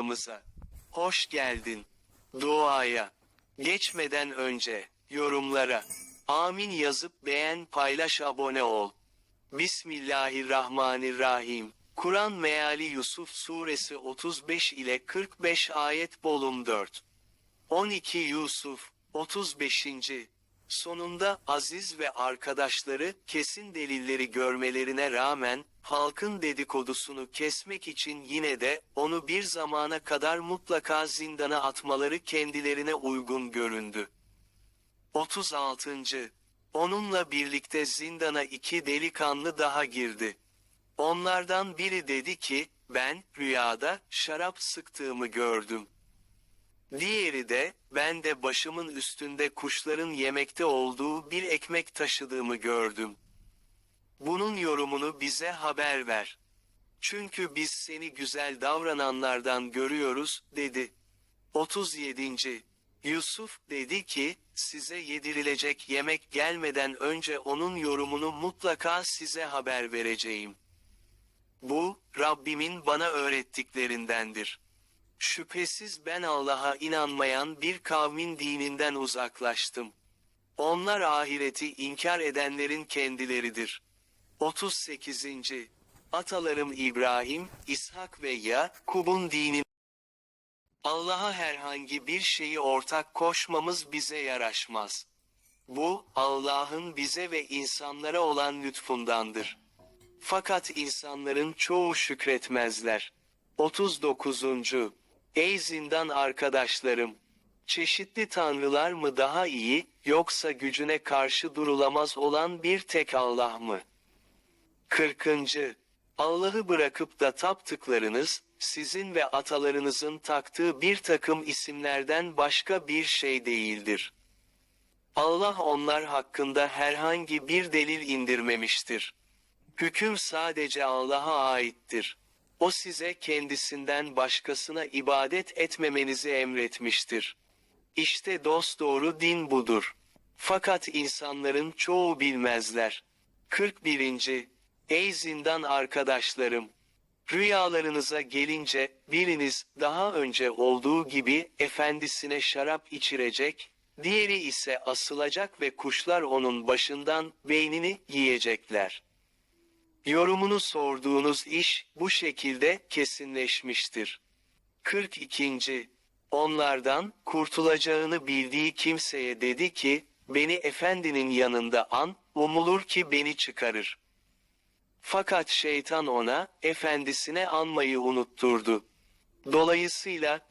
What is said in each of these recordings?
kanalımıza. Hoş geldin. Duaya. Geçmeden önce, yorumlara. Amin yazıp beğen paylaş abone ol. Bismillahirrahmanirrahim. Kur'an meali Yusuf suresi 35 ile 45 ayet bolum 4. 12 Yusuf 35. Sonunda Aziz ve arkadaşları kesin delilleri görmelerine rağmen halkın dedikodusunu kesmek için yine de onu bir zamana kadar mutlaka zindana atmaları kendilerine uygun göründü. 36. Onunla birlikte zindana iki delikanlı daha girdi. Onlardan biri dedi ki, ben rüyada şarap sıktığımı gördüm. Diğeri de, ben de başımın üstünde kuşların yemekte olduğu bir ekmek taşıdığımı gördüm. Bunun yorumunu bize haber ver. Çünkü biz seni güzel davrananlardan görüyoruz, dedi. 37. Yusuf dedi ki, size yedirilecek yemek gelmeden önce onun yorumunu mutlaka size haber vereceğim. Bu, Rabbimin bana öğrettiklerindendir. Şüphesiz ben Allah'a inanmayan bir kavmin dininden uzaklaştım. Onlar ahireti inkar edenlerin kendileridir. 38. Atalarım İbrahim, İshak ve Yakub'un dinin Allah'a herhangi bir şeyi ortak koşmamız bize yaraşmaz. Bu, Allah'ın bize ve insanlara olan lütfundandır. Fakat insanların çoğu şükretmezler. 39. Ey zindan arkadaşlarım! Çeşitli tanrılar mı daha iyi, yoksa gücüne karşı durulamaz olan bir tek Allah mı? 40. Allah'ı bırakıp da taptıklarınız, sizin ve atalarınızın taktığı bir takım isimlerden başka bir şey değildir. Allah onlar hakkında herhangi bir delil indirmemiştir. Hüküm sadece Allah'a aittir. O size kendisinden başkasına ibadet etmemenizi emretmiştir. İşte dosdoğru din budur. Fakat insanların çoğu bilmezler. 41. Ey zindan arkadaşlarım! Rüyalarınıza gelince, biriniz daha önce olduğu gibi efendisine şarap içirecek, diğeri ise asılacak ve kuşlar onun başından beynini yiyecekler. Yorumunu sorduğunuz iş bu şekilde kesinleşmiştir. 42. Onlardan kurtulacağını bildiği kimseye dedi ki, beni efendinin yanında an, umulur ki beni çıkarır. Fakat şeytan ona, efendisine anmayı unutturdu. Dolayısıyla,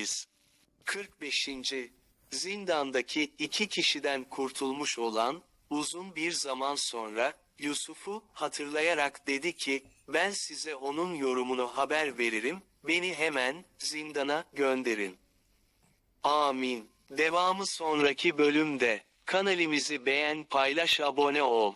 Biz 45. Zindandaki iki kişiden kurtulmuş olan, uzun bir zaman sonra, Yusuf'u hatırlayarak dedi ki, ben size onun yorumunu haber veririm, beni hemen zindana gönderin. Amin. Devamı sonraki bölümde. Kanalimizi beğen paylaş abone ol.